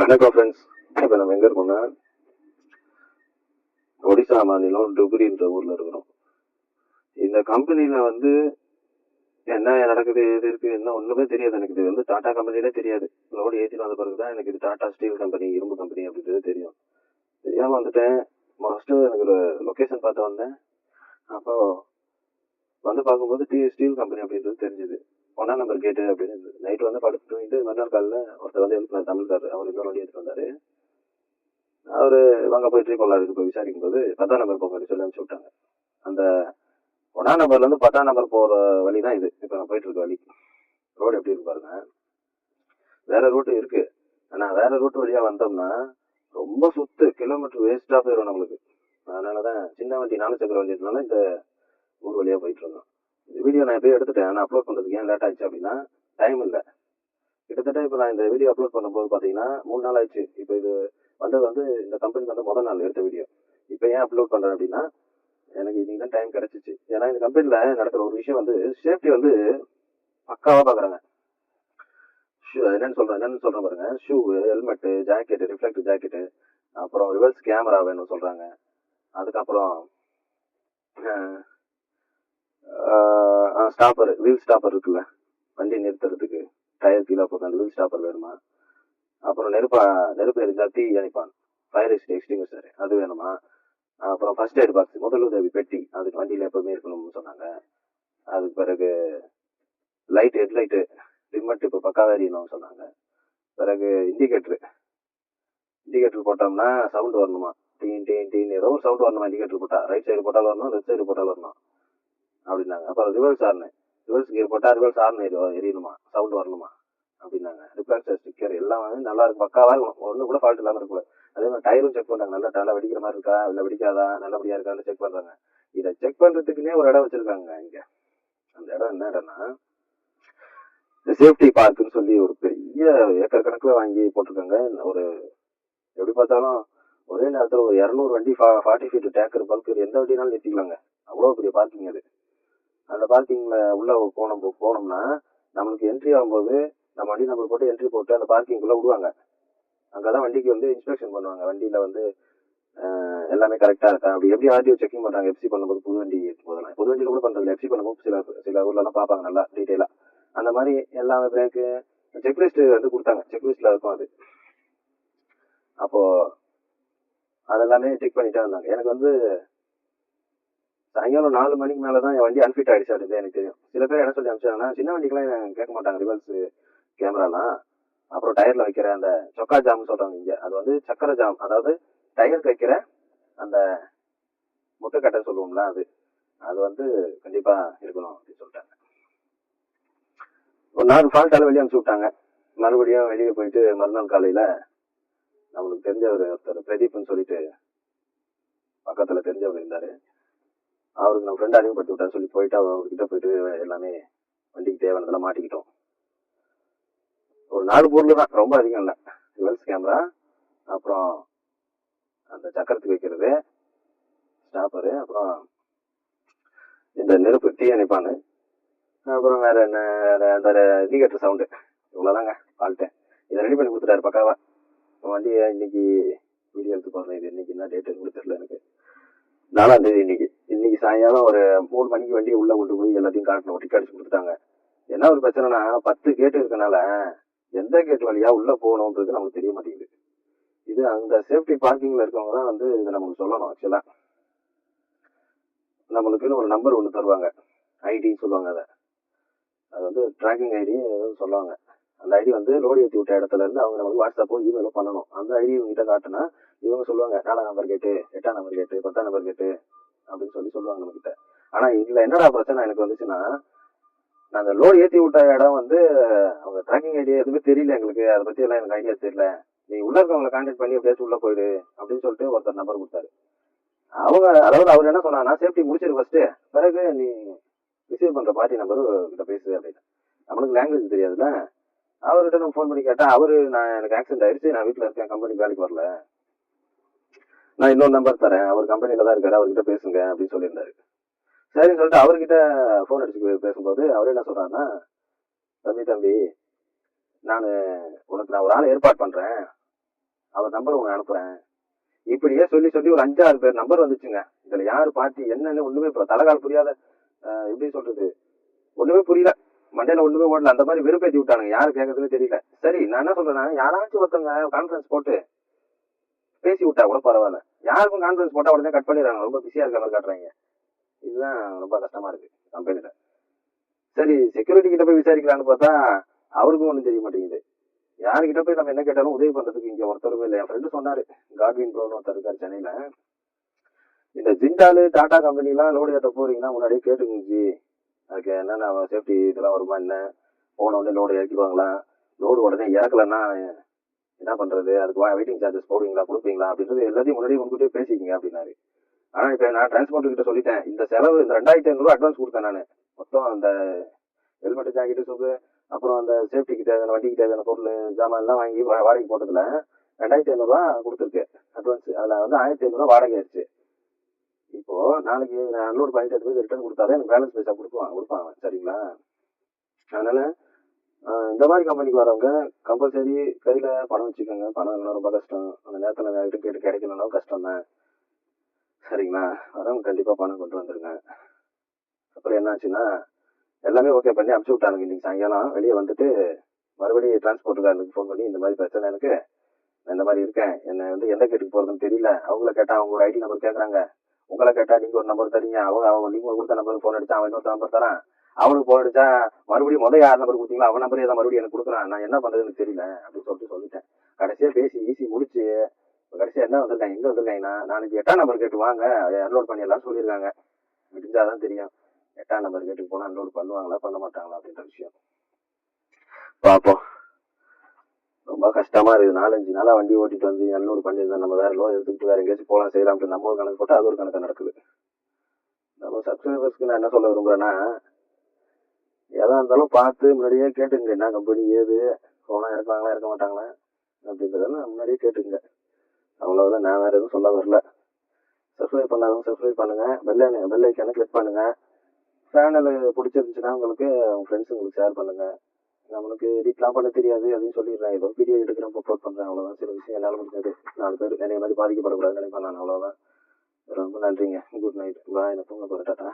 வணக்கம் ஃப்ரெண்ட்ஸ் இப்போ நம்ம எங்கே இருக்கோம்னா ஒடிசா மாநிலம் டுபுரின்ற ஊரில் இருக்கிறோம். இந்த கம்பெனியில் வந்து என்ன நடக்குது எது இருக்குது என்ன ஒன்றுமே தெரியாது எனக்கு. இது வந்து டாடா கம்பெனிலே தெரியாது. லோடு ஏற்றிட்டு வந்த பிறகு தான் எனக்கு இது டாடா ஸ்டீல் கம்பெனி இரும்பு கம்பெனி அப்படின்றது தெரியும். தெரியாமல் வந்துட்டேன். ஃபஸ்ட்டு எனக்கு ஒரு லொக்கேஷன் பார்த்து வந்தேன். அப்போது வந்து பார்க்கும்போது டி ஸ்டீல் கம்பெனி அப்படின்றது தெரிஞ்சுது. ஒன்னா நம்பர் கேட்டு அப்படின்னு நைட்டு வந்து படுத்து தூங்கிட்டு மறுநாள் காலையில் ஒருத்தர் வந்து எழுப்பினார் தமிழ்காரர் அவர் இன்னொரு வண்டி எடுத்துட்டு வந்தார். அவர் வாங்க போய் ட்ரீ கொள்ளாருக்கு போய் விசாரிக்கும் போது பத்தாம் நம்பர் போங்க சொல்லி அனுப்பிச்சு விட்டாங்க அந்த ஒன்றாம் நம்பர்லேருந்து பத்தாம் நம்பர் போகிற வழி தான் இது. இப்போ நான் போயிட்டு இருக்க வழி. ரோடு எப்படி இருக்கு பாருங்க. வேற ரூட்டு இருக்கு. ஆனால் வேற ரூட் வழியாக வந்தோம்னா ரொம்ப சுத்து கிலோமீட்டர் வேஸ்ட்டாக போயிடும் நம்மளுக்கு. அதனால தான் சின்ன வண்டி நாலு சக்கர வண்டி இருக்கனால இந்த ஊர் வழியாக போயிட்டு இருந்தோம். வீடியோ நான் எப்படியோ எடுத்துட்டேன். ஆனால் அப்லோட் பண்ணுறதுக்கு ஏன் லேட் ஆயிடுச்சு அப்படின்னா டைம் இல்லை. கிட்டத்தட்ட இப்போ நான் இந்த வீடியோ அப்லோட் பண்ணும்போது பார்த்தீங்கன்னா மூணு நாள் ஆயிடுச்சு. இப்போ இது வந்தது வந்து இந்த கம்பெனிக்கு வந்து முதல் நாள் எடுத்த வீடியோ இப்போ ஏன் அப்லோட் பண்ணுறேன் அப்படின்னா எனக்கு இன்னைக்கு தான் டைம் கிடச்சிச்சு. ஏன்னா இந்த கம்பெனியில் நடக்கிற ஒரு விஷயம் வந்து சேஃப்டி வந்து பக்காவாக பார்க்குறாங்க என்னன்னு சொல்கிறேன் என்னன்னு சொல்கிறேன் பாருங்க. Shoe helmet jacket reflect jacket அப்புறம் ரிவர்ஸ் கேமரா வேணும்னு சொல்கிறாங்க அதுக்கப்புறம் ஸ்டாப்பர் வீல் ஸ்டாப்பர் இருக்குல்ல? வண்டி நிறுத்துறதுக்கு டயர் கீழே போக அந்த வீல் ஸ்டாப்பர் வேணுமா? அப்புறம் நெருப்பா நெருப்பு எரிஞ்சா தீ அணைப்பான். ஃபயர் எக்ஸ்டிங்யூஷர் அது வேணுமா? அப்புறம் ஃபர்ஸ்ட் எய்ட் பாக்ஸ் முதல் உதவி பெட்டி அதுக்கு வண்டியில் எப்பவுமே இருக்கணும்னு சொன்னாங்க. அதுக்கு பிறகு லைட் ஹெட்லைட்டு ரிமட் இப்போ பக்காவே எரியணும்னு சொன்னாங்க. பிறகு இண்டிகேட்ரு இண்டிகேட்டர் போட்டோம்னா சவுண்ட் வரணுமா? டீன் டீன் டீன் ஏதோ ஒரு சவுண்ட் வரணுமா? இண்டிகேட்டர் போட்டால் ரைட் சைடு போட்டாலும் வரணும் லெஃப்ட் சைடு போட்டாலும் வரணும். அப்படின்னாங்க. அப்புறம் ரிவர்ஸ் ஆர்னு ரிவர்ஸ் கியர் போட்டால் ரிவர்ஸ் ஆர்னு எரியணுமா? சவுண்ட் வரணுமா? அப்படின்னாங்க. ரிஃப்ளாக்சர் ஸ்டிக்கர் எல்லாம் வந்து நல்லா இருக்கும். பக்காவாக இருக்கும். ஒன்றும் கூட ஃபால்ட் இல்லாமல் இருக்கும் அதே மாதிரி டயரும் செக் பண்ணுறாங்க நல்லா நல்லா வெடிக்கிற மாதிரி இருக்கா? இல்லை வெடிக்காதா? நல்லபடியாக இருக்கான்னு செக் பண்ணுறாங்க இதை செக் பண்ணுறதுக்குன்னே ஒரு இடம் வச்சுருக்காங்க இங்கே. அந்த இடம் என்ன இடம்னா இந்த சேஃப்டி பார்க்குன்னு சொல்லி ஒரு பெரிய ஏக்கர் கணக்கில் வாங்கி போட்டிருக்காங்க. ஒரு எப்படி பார்த்தாலும் ஒரே நேரத்தில் ஒரு இரநூறு வண்டி ஃபா ஃபார்ட்டி ஃபீட் டேக்கர் பல்கர் எந்த வண்டினாலும் நிறுத்திக்கலாங்க. அவ்வளோ பெரிய பார்க்கிங் அது. அந்த பார்க்கிங்கில் உள்ளே போனோம் போனோம்னா நம்மளுக்கு என்ட்ரி ஆகும்போது நம்ம வண்டி நம்பர் போட்டு என்ட்ரி போட்டு அந்த பார்க்கிங்குள்ள விடுவாங்க. அங்கே தான் வண்டிக்கு வந்து இன்ஸ்பெக்ஷன் பண்ணுவாங்க. வண்டியில் வந்து எல்லாமே கரெக்டாக இருக்கா? அப்படி எப்படி ஆர்டிஓ செக்கிங் பண்ணுறாங்க எஃப்சி பண்ணும்போது புது வண்டி போதெல்லாம் புது வண்டியில் கூட பண்றது எஃப்சி பண்ணும்போது சில சில ஊர்லலாம் பார்ப்பாங்க நல்லா டீட்டெயிலாக அந்த மாதிரி எல்லாமே பிரேக்கு செக்லிஸ்ட் வந்து கொடுத்தாங்க. செக்லிஸ்ட்ல இருக்கும் அது. அப்போது அதெல்லாமே செக் பண்ணிட்டே வந்தாங்க. எனக்கு வந்து சாயங்காலம் நாலு மணிக்கு மேலே தான் என் வண்டி அன்ஃபிட் ஆயிடுச்சு அப்படின்னு எனக்கு தெரியும். சில பேர் என்ன சொல்லி அனுப்பிச்சாங்கன்னா சின்ன வண்டிக்கெல்லாம் கேட்க மாட்டாங்க ரிவல்ஸ் கேமராலாம் அப்புறம் டயர்ல வைக்கிற அந்த சொக்கா ஜாம் சொல்றாங்க இங்க. அது வந்து சக்கர ஜாம் அதாவது டயர் வைக்கிற அந்த முட்டைக்கட்டை சொல்லுவோம்ல அது. அது வந்து கண்டிப்பா இருக்கணும் அப்படின்னு சொல்லிட்டாங்க. ஒரு நாள் ஃபால்ட்டால் வெளியே அனுப்பிச்சு விட்டாங்க. மறுபடியும் வெளியே போயிட்டு மறுநாள் காலையில நம்மளுக்கு தெரிஞ்சவர் ஒருத்தர் பிரதீப்னு சொல்லிட்டு பக்கத்துல தெரிஞ்சவர் இருந்தாரு. அவருக்கு நம்ம ஃப்ரெண்ட் அறிமுகப்படுத்தி விட்டான்னு சொல்லி போயிட்டு அவர் அவர்கிட்ட போயிட்டு எல்லாமே வண்டிக்கு தேவையானதெல்லாம் மாட்டிக்கிட்டோம். ஒரு நாலு பொருள் தான் ரொம்ப அதிகம் இல்லை. ரிவர்ஸ் கேமரா அப்புறம் அந்த சக்கரத்துக்கு வைக்கிறது ஸ்டாப்பரு அப்புறம் இந்த நெருப்பு தீ அணைப்பானு அப்புறம் வேற என்ன அந்த ரீகட்டர் சவுண்டு இவ்வளோதாங்க ஃபால்ட்டு இதை ரெடி பண்ணி கொடுத்துட்டாரு பக்காவா. வண்டியை இன்னைக்கு வீடியோ எடுத்து பாருங்க இது இன்னைக்கு என்ன டேட்டு கூட எனக்கு. நாலாம் தேதி இன்னைக்கு. இன்னைக்கு சாயங்காலம் ஒரு மூணு மணிக்கு வண்டியை உள்ள கொண்டு போய் எல்லாத்தையும் காட்டில் ஒட்டி அடிச்சு கொடுத்துட்டாங்க. என்ன ஒரு பிரச்சனைனா பத்து கேட்டு இருக்கனால எந்த கேட் வழியா உள்ள போகணுன்றது நமக்கு தெரிய மாட்டேங்குது. இது அந்த சேஃப்டி பார்க்கிங்ல இருக்கவங்க தான் வந்து இதை நமக்கு சொல்லணும் ஆக்சுவலா நம்மளுக்குன்னு ஒரு நம்பர் ஒன்று தருவாங்க. ஐடின்னு சொல்லுவாங்க அதை. அது வந்து ட்ராக்கிங் ஐடி சொல்லுவாங்க. அந்த ஐடி வந்து லோடு ஏற்றி விட்ட இடத்துல இருந்து அவங்க நமக்கு வாட்ஸ்அப்போ இமெயிலோ பண்ணணும். அந்த ஐடி இவங்ககிட்ட காட்டினா இவங்க சொல்லுவாங்க நாலாம் நம்பர் கேட்டு எட்டாம் நம்பர் கேட்டு பத்தாம் நம்பர் கேட்டு அப்படின்னு சொல்லி சொல்லுவாங்க நம்ம கிட்ட ஆனா இதுல என்னடா பிரச்சனை எனக்கு வந்துச்சுன்னா நான் அந்த லோடு ஏற்றி விட்ட இடம் வந்து அவங்க ட்ராக்கிங் ஐடியா எதுவுமே தெரியல எங்களுக்கு. அதை பத்தி எல்லாம் எனக்கு ஐடியா தெரியல. நீ உள்ள இருக்கவங்களை கான்டாக்ட் பண்ணி எப்படியாச்சும் உள்ள போயிடு அப்படின்னு சொல்லிட்டு ஒருத்தர் நம்பர் கொடுத்தாரு. அவங்க அதாவது அவர் என்ன சொன்னாங்கன்னா சேஃப்டி முடிச்சிரு ஃபர்ஸ்ட் பிறகு நீ ரிசீவ் பண்ற பார்ட்டி நம்பர் கிட்ட பேசு அப்படின்னு. நம்மளுக்கு லாங்குவேஜ் தெரியாதுல்ல. அவர்கிட்ட நான் ஃபோன் பண்ணி கேட்டேன். அவரு நான் எனக்கு ஆக்சிடென்ட் ஆயிடுச்சு. நான் வீட்டில் இருக்கேன். கம்பெனி வேலைக்கு வரல. நான் இன்னொரு நம்பர் தரேன். அவர் கம்பெனியில் தான் இருக்காரு. அவர்கிட்ட பேசுங்க அப்படின்னு சொல்லியிருந்தாரு. சரின்னு சொல்லிட்டு அவர்கிட்ட ஃபோன் அடிச்சு பேசும்போது அவர் என்ன சொல்றாருன்னா தம்பி தம்பி நான் உனக்கு நான் ஒரு ஆள் ஏற்பாடு பண்ணுறேன் அவர் நம்பர் உனக்கு அனுப்புகிறேன் இப்படியே சொல்லி சொல்லி ஒரு அஞ்சாறு பேர் நம்பர் வந்துச்சுங்க. இதில் யார் பார்த்து என்னன்னு ஒன்றுமே இப்போ தலைகால் புரியாத எப்படி சொல்கிறது ஒன்றுமே புரியல. மண்டையில ஒண்ணுமே ஓடல. அந்த மாதிரி வெறுப்பேத்தி விட்டானுங்க. யாரு கேட்கறதுன்னு தெரியல. சரி நான் என்ன சொல்றேன்னா யாராச்சும் ஒருத்தவங்க கான்ஃபரன்ஸ் போட்டு பேசி விட்டா கூட பரவாயில்ல. யாருக்கும் கான்ஃபரன்ஸ் போட்டா உடனே கட் பண்ணிடுறாங்க. ரொம்ப பிஸியா இருக்க மாதிரி காட்டுறாங்க. இதுதான் ரொம்ப கஷ்டமா இருக்கு கம்பெனில சரி செக்யூரிட்டி கிட்ட போய் விசாரிக்கலான்னு பார்த்தா அவருக்கும் ஒண்ணும் தெரிய மாட்டேங்குது. யாருக்கிட்ட போய் நம்ம என்ன கேட்டாலும் உதவி பண்றதுக்கு இங்க ஒருத்தருமே இல்லை. என் ஃப்ரெண்டு சொன்னாரு காட்வின் ப்ரோன்னு ஒருத்தர் இருக்காரு சென்னையில. இந்த ஜிண்டாலு டாடா கம்பெனி எல்லாம் லோடு ஏற்ற போறீங்கன்னா முன்னாடியே கேட்டுக்குங்க ஜி. அதுக்கு என்னென்ன சேஃப்டி இதெல்லாம் வருமா என்ன? போன உடனே லோடு இறக்கிடுவாங்களா? லோடு உடனே இறக்கலன்னா என்ன பண்ணுறது அதுக்கு வெயிட்டிங் சார்ஜஸ் போடுவீங்களா? கொடுப்பீங்களா? அப்படின்றது எல்லாத்தையும் முன்னாடியே முன்கூட்டியே பேசிக்கிங்க அப்படின்னாரு. ஆனால் இப்போ நான் டிரான்ஸ்போர்ட் கிட்ட சொல்லிட்டேன். இந்த செலவு இந்த ரெண்டாயிரத்தி ஐநூறு அட்வான்ஸ் கொடுத்தேன் நான். மொத்தம் அந்த ஹெல்மெட் ஜாக்கெட்டு சோப்பு அப்புறம் அந்த சேஃப்டிக்கு தேவையான வண்டிக்கு தேவையான பொருள் ஜாமான் எல்லாம் வாங்கி வா- வாடகைக்கு போட்டதுல ரெண்டாயிரத்தி ஐநூறுரூவா கொடுத்துருக்கு அட்வான்ஸ் அதில் வந்து ஆயிரத்தி ஐநூறுரூவா வாடகை ஆயிடுச்சு. இப்போ நாளைக்கு நான் அன்லோட் பண்ணிட்டு எடுத்து போய் ரிட்டர்ன் கொடுத்தாதான் எனக்கு பேலன்ஸ் பைசா கொடுப்பான் கொடுப்பான் சரிங்களா? அதனால இந்த மாதிரி கம்பெனிக்கு வரவங்க கம்பல்சரி கையில் பணம் வச்சுக்கோங்க. பணம் இல்லைன்னா ரொம்ப கஷ்டம். அந்த நேரத்தில் யார்கிட்ட கேட்டு கிடைக்கலனாலும் கஷ்டம் தான் சரிங்களா? வரவங்க கண்டிப்பாக பணம் கொண்டு வந்துருங்க. அப்புறம் என்னாச்சுன்னா எல்லாமே ஓகே பண்ணி அனுப்பிச்சு விட்டானுங்க. இன்னைக்கு சாயங்காலம் வெளியே வந்துட்டு மறுபடியும் டிரான்ஸ்போர்ட்டுக்காரனுக்கு ஃபோன் பண்ணி இந்த மாதிரி பிரச்சனை எனக்கு நான் இந்த மாதிரி இருக்கேன். என்னை வந்து எந்த கேட்டுக்கு போகிறதுன்னு தெரியல. அவங்கள கேட்டால் அவங்க ஒரு ஐடி நம்பர் கேட்குறாங்க உங்களை கேட்டா நீங்க ஒரு நம்பர் தரீங்க. அவங்க அவங்க நீங்க கொடுத்த நம்பருக்கு ஃபோன் அடிச்சா அவன் இன்னொரு நம்பர் தரான். அவனுக்கு ஃபோன் அடிச்சா மறுபடியும் முதல் யார் நம்பர் கொடுத்தீங்களோ அவன் நம்பரே தான் மறுபடியும் எனக்கு கொடுக்குறான். நான் என்ன பண்றதுன்னு தெரியல அப்படின்னு சொல்லிட்டு சொல்லிட்டேன். கடைசியா பேசி ஈசி முடிச்சு கடைசியா என்ன வந்திருக்காங்க? எங்க வந்திருக்காங்கன்னா நாளைக்கு எட்டாம் நம்பர் கேட்டு வாங்க. அன்லோட் பண்ணிடலாம் சொல்லியிருக்காங்க. முடிஞ்சாதான் தெரியும். எட்டாம் நம்பர் கேட்டுக்கு போனா அன்லோட் பண்ணுவாங்களா பண்ண மாட்டாங்களா அப்படின்ற விஷயம். பார்ப்போம். ரொம்ப கஷ்டமா இருக்குது. நாலஞ்சு நாளா வண்டி ஓட்டிட்டு வந்து எண்ணூறு பண்ணியிருந்தேன் நம்ம வேற லோன் எடுத்துக்கிட்டு வேற எங்கேயாச்சும் போகலாம் செய்யலாம் நம்ம ஒரு கணக்கு போட்டு அது ஒரு கணக்கு நடக்குது. நம்ம சப்ஸ்கிரைபர்ஸ்க்கு நான் என்ன சொல்ல விரும்புறேன்னா எதா இருந்தாலும் பார்த்து முன்னாடியே கேட்டுங்க என்ன கம்பெனி ஏது? போனா இறக்குவாங்களா இறக்க மாட்டாங்களா? அப்படின்றதெல்லாம் முன்னாடியே கேட்டுங்க அவ்வளவுதான். நான் வேற எதுவும் சொல்ல வரல. சப்ஸ்கிரைப் பண்ணாதவங்க சப்ஸ்கிரைப் பண்ணுங்க. பெல் பெல்லைக்கான கிளிக் பண்ணுங்க. சேனல் பிடிச்சிருந்துச்சுன்னா உங்களுக்கு உங்க ஃப்ரெண்ட்ஸ் உங்களுக்கு ஷேர் பண்ணுங்க. நம்மளுக்கு எடிட்லாம் பண்ண தெரியாது அப்படின்னு சொல்லிடுறேன். ஏதோ வீடியோ எடுக்கிறேன் அப்லோட் பண்ணுறேன் அவ்வளோதான் சில விஷயம் என்னால் முடிஞ்சது. நாலு பேர் நிறைய மாதிரி பாதிக்கப்படக்கூடாதுன்னு நினைப்பேன் நான் ரொம்ப நன்றிங்க. குட் நைட் பாய் நான் தூங்க போகிறேன் டாட்டா